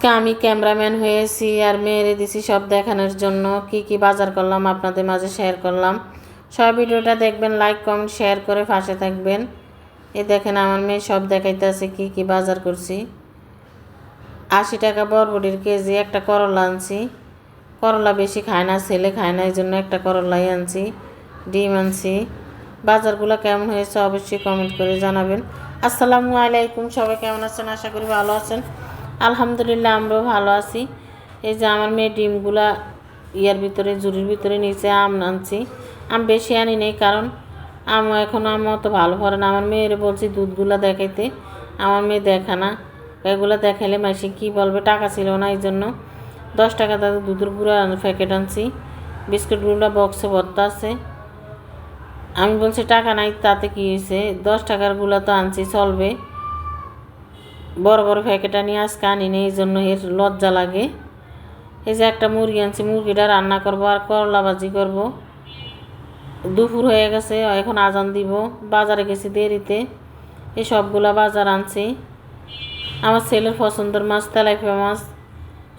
আজকে আমি ক্যামেরাম্যান হয়েছি আর মেয়েরে দিছি সব দেখানোর জন্য। কি কি বাজার করলাম আপনাদের মাঝে শেয়ার করলাম। সব ভিডিওটা দেখবেন লাইক কমেন্ট শেয়ার করে পাশে থাকবেন। এ দেখেন আমার মেয়ে সব দেখাইতেছে কি কি বাজার করছি। আশি টাকা বরবটির কেজি, একটা করলা আনছি। করলা বেশি খায় না, ছেলে খায় না এই জন্য একটা করলাই আনছি, ডিম আনছি। বাজারগুলো কেমন হয়েছে অবশ্যই কমেন্ট করে জানাবেন। আসসালামু আলাইকুম, সবাই কেমন আছেন? আশা করি ভালো আছেন। আলহামদুলিল্লাহ, আমরাও ভালো আছি। এই যে আমার মেয়ে ডিমগুলা ইয়ার ভিতরে জুড়ির ভিতরে নিচে আম আনছি। আম বেশি আনি নেই কারণ আম এখন আম অত ভালো পড়ে না। আমার মেয়ের বলছি দুধগুলা দেখাইতে। আমার মেয়ে দেখা না। এগুলো দেখাইলে মাসে কী বলবে? টাকা ছিল না এই জন্য দশ টাকা তাদের দুধের গুঁড়া প্যাকেট আনছি। বিস্কুটগুলো বক্সে ভর্তা আছে। আমি বলছি, টাকা নাই, তাতে কী হয়েছে? দশ টাকারগুলা তো আনছি, চলবে। বড় বড় প্যাকেটটা নিয়ে আজকে আনি নেই, এই জন্য এর লজ্জা লাগে। এই যে একটা মুরগি আনছি, মুরগিটা রান্না করব আর করলা ভাজি করব। দুপুর হয়ে গেছে, এখন আজান দিব, বাজারে গেছি দেরিতে। এই সবগুলা বাজার আনছি। আমার ছেলের পছন্দের মাছ তেলাপিয়া মাছ।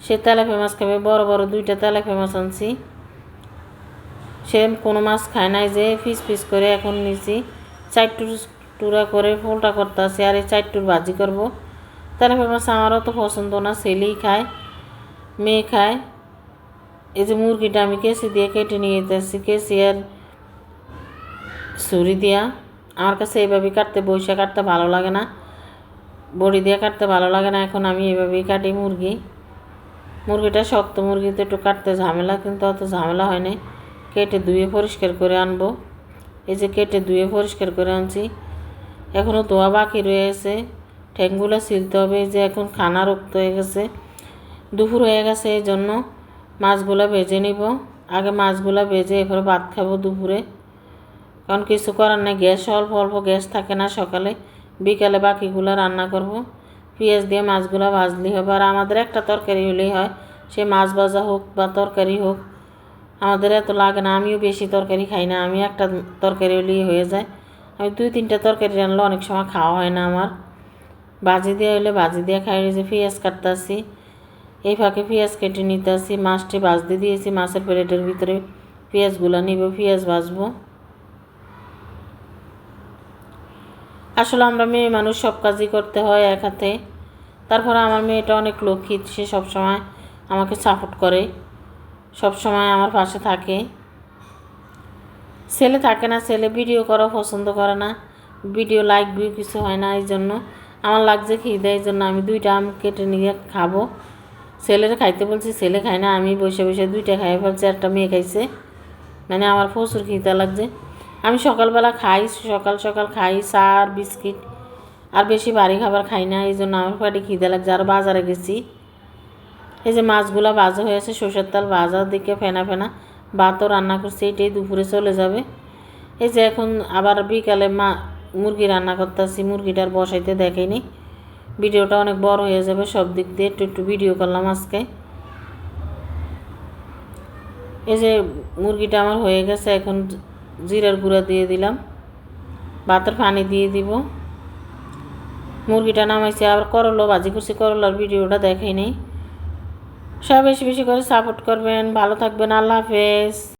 সে তেলাপিয়া মাছ খাবে, বড় বড় দুইটা তেলাপিয়া মাছ আনছি। সে কোনো মাছ খায় নাই যে পিস পিস করে এখন নিছি। চারটুর টুরা করে ফোলটা করতে আছে আর এই চারটুর ভাজি করব। তেলাপিয়া মাছ আমারও তো পছন্দ না, ছেলেই খায়, মেয়ে খায়। এই যে মুরগিটা আমি কেসি দিয়ে কেটে নিয়ে যেতেছি কেসি আর ছুরি দিয়া। আমার কাছে এইভাবে কাটতে, বৈশা কাটতে ভালো লাগে না, বড়ি দিয়ে কাটতে ভালো লাগে না, এখন আমি এইভাবেই কাটি মুরগি। মুরগিটা শক্ত মুরগিতে একটু কাটতে ঝামেলা, কিন্তু অত ঝামেলা হয় না। কেটে ধুয়ে পরিষ্কার করে আনব। এই যে কেটে ধুয়ে পরিষ্কার করে আনছি এখনও ধোয়া বাকি রয়েছে ঠ্যাংগুলো ছিলতে হবে যে এখন খানা রক্ত হয়ে গেছে। দুপুর হয়ে গেছে, এই জন্য মাছগুলো ভেজে নিব। আগে মাছগুলো ভেজে এরপরে ভাত খাব দুপুরে। কারণ কিছু করার নেই, গ্যাস অল্প অল্প গ্যাস থাকে না সকালে। বিকালে বাকিগুলো রান্না করব। পেঁয়াজ দিয়ে মাছগুলো ভাজলেই হবে। আর আমাদের একটা তরকারি হলেই হয়, সে মাছ ভাজা হোক বা তরকারি হোক, আমাদের এত লাগে না। আমিও বেশি তরকারি খাই না, আমি একটা তরকারি হলেই হয়ে যায়। আমি দুই তিনটা তরকারি রানলে অনেক সময় খাওয়া হয় না আমার। ভাজি দিয়ে হলে ভাজি দিয়ে খাই যে পেঁয়াজ কাটতেছি। এই ফাঁকে পেঁয়াজ কেটে নিতে আসি মাছটি ভাজতে দিয়েছি, মাছের প্লেটের ভিতরে পেঁয়াজগুলো নিব পেঁয়াজ ভাজবো আসলে আমরা মেয়ে মানুষ, সব কাজই করতে হয় এক হাতে। তারপরে আমার মেয়েটা অনেক লক্ষ্মী, সে সবসময় আমাকে সাপোর্ট করে সব সময় আমার পাশে থাকে। ছেলে থাকে না, ছেলে ভিডিও করা পছন্দ করে না। ভিডিও লাইক ভিউ কিছু হয় না এই জন্য আমার লাগছে খিদে এই জন্য আমি দুইটা আম কেটে নিয়ে খাব। ছেলের খাইতে বলছি, ছেলে খায় না, আমি বসে বসে দুইটা খাই ফেলছি একটা মেয়ে খাইছে। মানে আমার প্রচুর খিদে লাগছে। আমি সকালবেলা খাই, সকাল সকাল খাই চা আর বিস্কিট, আর বেশি বাড়ি খাবার খাই না, এই জন্য আমার পেটে খিদে লাগছে। আর বাজারে গেছি। এই যে মাছগুলো ভাজা হয়েছে সর্ষের তেল ভাজার দিকে ফেনা ফেনা, ভাতও রান্না করছি, এটাই দুপুরে চলে যাবে। এই যে এখন আবার বিকালে মা মুরগি রান্না করতেছি, মুরগিটার বসাইতে দেখেনি ভিডিওটা অনেক বড় হয়ে যাবে, সব দিক দিয়ে একটু একটু ভিডিও করলাম আজকে। এই যে মুরগিটা আমার হয়ে গেছে, এখন জিরার গুঁড়া দিয়ে দিলাম। ভাতের পানি দিয়ে দিব। মুরগিটা নামাইছে, আবার করল ভাজি করছি, করলার ভিডিওটা দেখাই নেই সব বেশি বেশি করে সাপোর্ট করবেন, ভালো থাকবেন, আল্লাহ হাফেজ।